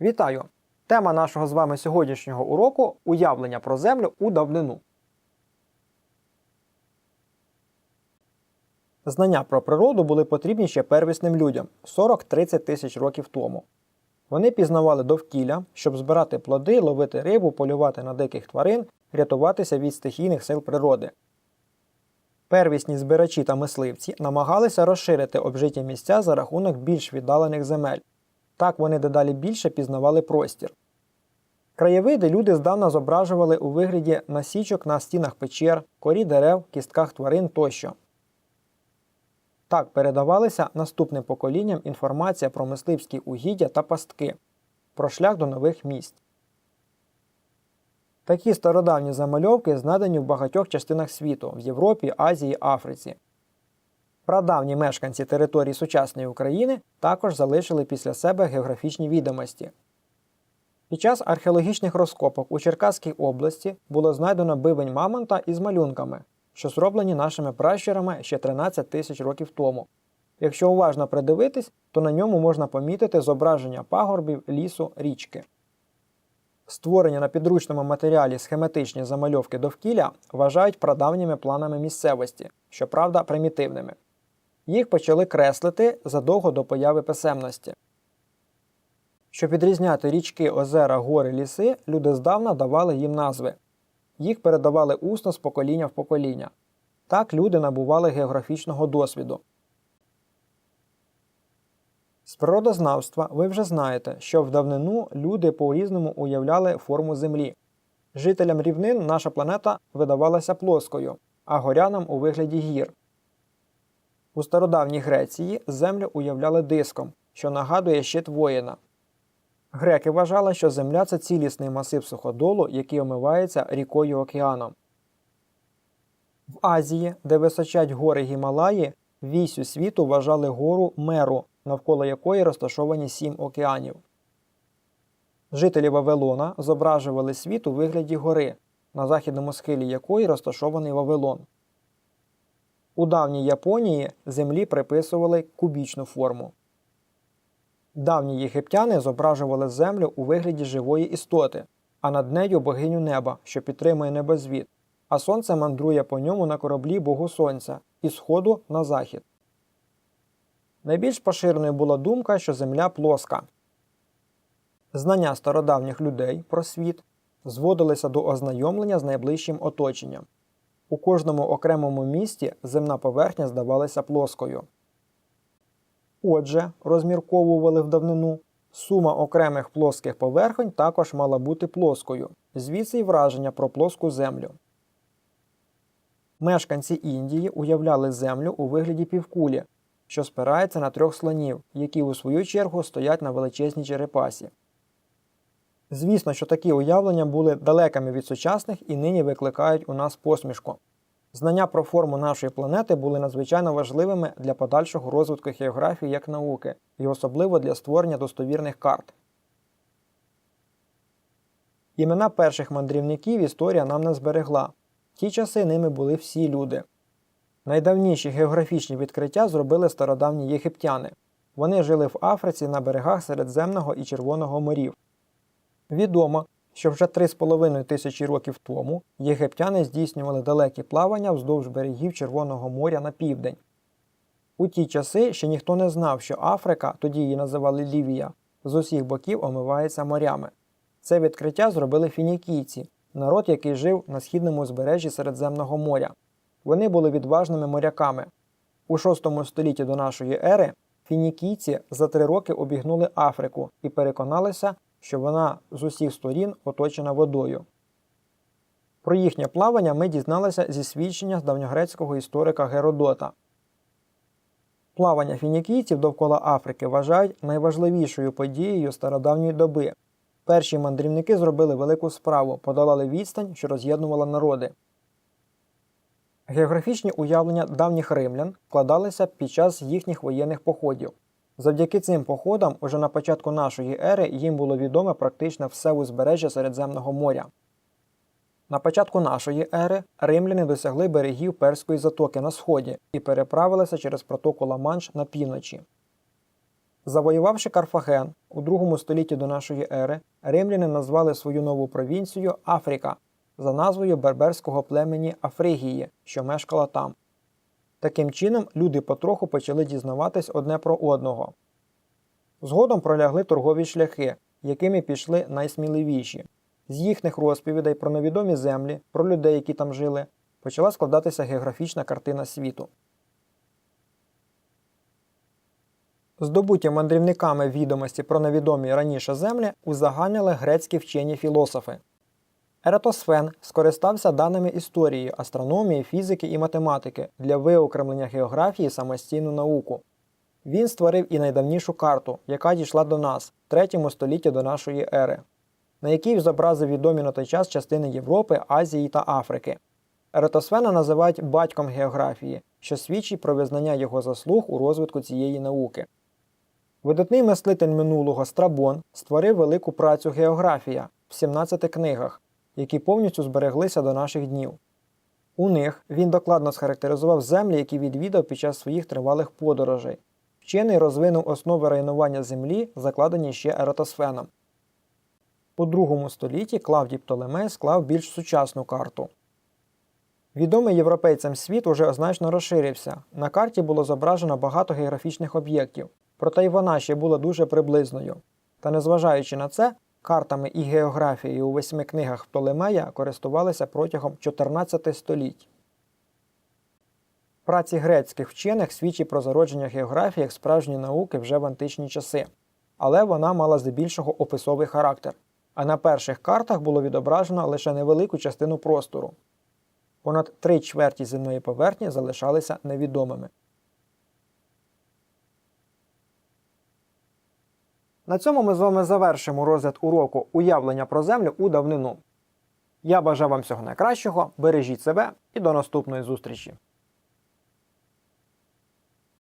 Вітаю! Тема нашого з вами сьогоднішнього уроку уявлення про Землю у давнину. Знання про природу були потрібні ще первісним людям 40-30 тисяч років тому. Вони пізнавали довкілля, щоб збирати плоди, ловити рибу, полювати на диких тварин, рятуватися від стихійних сил природи. Первісні збирачі та мисливці намагалися розширити обжиті місця за рахунок більш віддалених земель. Так вони дедалі більше пізнавали простір. Краєвиди люди здавна зображували у вигляді насічок на стінах печер, корі дерев, кістках тварин тощо. Так передавалися наступним поколінням інформація про мисливські угіддя та пастки, про шлях до нових місць. Такі стародавні замальовки знайдені в багатьох частинах світу в Європі, Азії, Африці. Прадавні мешканці території сучасної України також залишили після себе географічні відомості. Під час археологічних розкопок у Черкаській області було знайдено бивень мамонта із малюнками, що зроблені нашими пращурами ще 13 тисяч років тому. Якщо уважно придивитись, то на ньому можна помітити зображення пагорбів, лісу, річки. Створені на підручному матеріалі схематичні замальовки довкілля вважають прадавніми планами місцевості, щоправда, примітивними. Їх почали креслити задовго до появи писемності. Щоб відрізняти річки, озера, гори, ліси, люди здавна давали їм назви. Їх передавали усно з покоління в покоління. Так люди набували географічного досвіду. З природознавства ви вже знаєте, що в давнину люди по-різному уявляли форму Землі. Жителям рівнин наша планета видавалася плоскою, а горянам у вигляді гір. У стародавній Греції землю уявляли диском, що нагадує щит воїна. Греки вважали, що Земля це цілісний масив суходолу, який омивається рікою океаном. В Азії, де височать гори Гімалаї, вісю світу вважали гору Меру, навколо якої розташовані сім океанів. Жителі Вавилона зображували світ у вигляді гори, на західному схилі якої розташований Вавилон. У давній Японії землі приписували кубічну форму. Давні єгиптяни зображували землю у вигляді живої істоти, а над нею богиню неба, що підтримує небозвід, а сонце мандрує по ньому на кораблі Богу Сонця із сходу на захід. Найбільш поширеною була думка, що Земля плоска. Знання стародавніх людей про світ зводилися до ознайомлення з найближчим оточенням. У кожному окремому місті земна поверхня здавалася плоскою. Отже, розмірковували в давнину, сума окремих плоских поверхонь також мала бути плоскою, звідси й враження про плоску землю. Мешканці Індії уявляли землю у вигляді півкулі, що спирається на трьох слонів, які у свою чергу стоять на величезній черепасі. Звісно, що такі уявлення були далекими від сучасних і нині викликають у нас посмішку. Знання про форму нашої планети були надзвичайно важливими для подальшого розвитку географії як науки, і особливо для створення достовірних карт. Імена перших мандрівників історія нам не зберегла. В ті часи ними були всі люди. Найдавніші географічні відкриття зробили стародавні єгиптяни. Вони жили в Африці на берегах Середземного і Червоного морів. Відомо, що вже 3,5 тисячі років тому єгиптяни здійснювали далекі плавання вздовж берегів Червоного моря на південь. У ті часи ще ніхто не знав, що Африка, тоді її називали Лівія, з усіх боків омивається морями. Це відкриття зробили фінікійці, народ, який жив на східному узбережжі Середземного моря. Вони були відважними моряками. У VI столітті до нашої ери фінікійці за три роки обігнули Африку і переконалися, що вона з усіх сторін оточена водою. Про їхнє плавання ми дізналися зі свідчення з давньогрецького історика Геродота. Плавання фінікійців довкола Африки вважають найважливішою подією стародавньої доби. Перші мандрівники зробили велику справу, подолали відстань, що роз'єднувала народи. Географічні уявлення давніх римлян вкладалися під час їхніх воєнних походів. Завдяки цим походам, уже на початку нашої ери їм було відоме практично все узбережжя Середземного моря. На початку нашої ери римляни досягли берегів Перської затоки на сході і переправилися через протоку Ла-Манш на півночі. Завоювавши Карфаген у другому столітті до нашої ери, римляни назвали свою нову провінцію Африка за назвою берберського племені Афригії, що мешкала там. Таким чином, люди потроху почали дізнаватись одне про одного. Згодом пролягли торгові шляхи, якими пішли найсміливіші. З їхніх розповідей про невідомі землі, про людей, які там жили, почала складатися географічна картина світу. Здобуті мандрівниками відомості про невідомі раніше землі узагальнили грецькі вчені філософи. Ератосфен скористався даними історії, астрономії, фізики і математики для виокремлення географії самостійну науку. Він створив і найдавнішу карту, яка дійшла до нас в 3 столітті до нашої ери, на якій зобразив відомі на той час частини Європи, Азії та Африки. Ератосфена називають батьком географії, що свідчить про визнання його заслуг у розвитку цієї науки. Видатний мислитель минулого Страбон створив велику працю Географія в 17 книгах, які повністю збереглися до наших днів. У них він докладно схарактеризував землі, які відвідав під час своїх тривалих подорожей. Вчений розвинув основи районування землі, закладені ще Ератосфеном. У другому столітті Клавдій Птолемей склав більш сучасну карту. Відомий європейцям світ уже значно розширився. На карті було зображено багато географічних об'єктів, проте й вона ще була дуже приблизною. Та незважаючи на це, картами і географією у восьми книгах Птолемея користувалися протягом 14 століть. Праці грецьких вчених свідчить про зародження географії як справжньої науки вже в античні часи, але вона мала здебільшого описовий характер, а на перших картах було відображено лише невелику частину простору. Понад три чверті земної поверхні залишалися невідомими. На цьому ми з вами завершимо розгляд уроку уявлення про землю у давнину. Я бажаю вам всього найкращого, бережіть себе і до наступної зустрічі!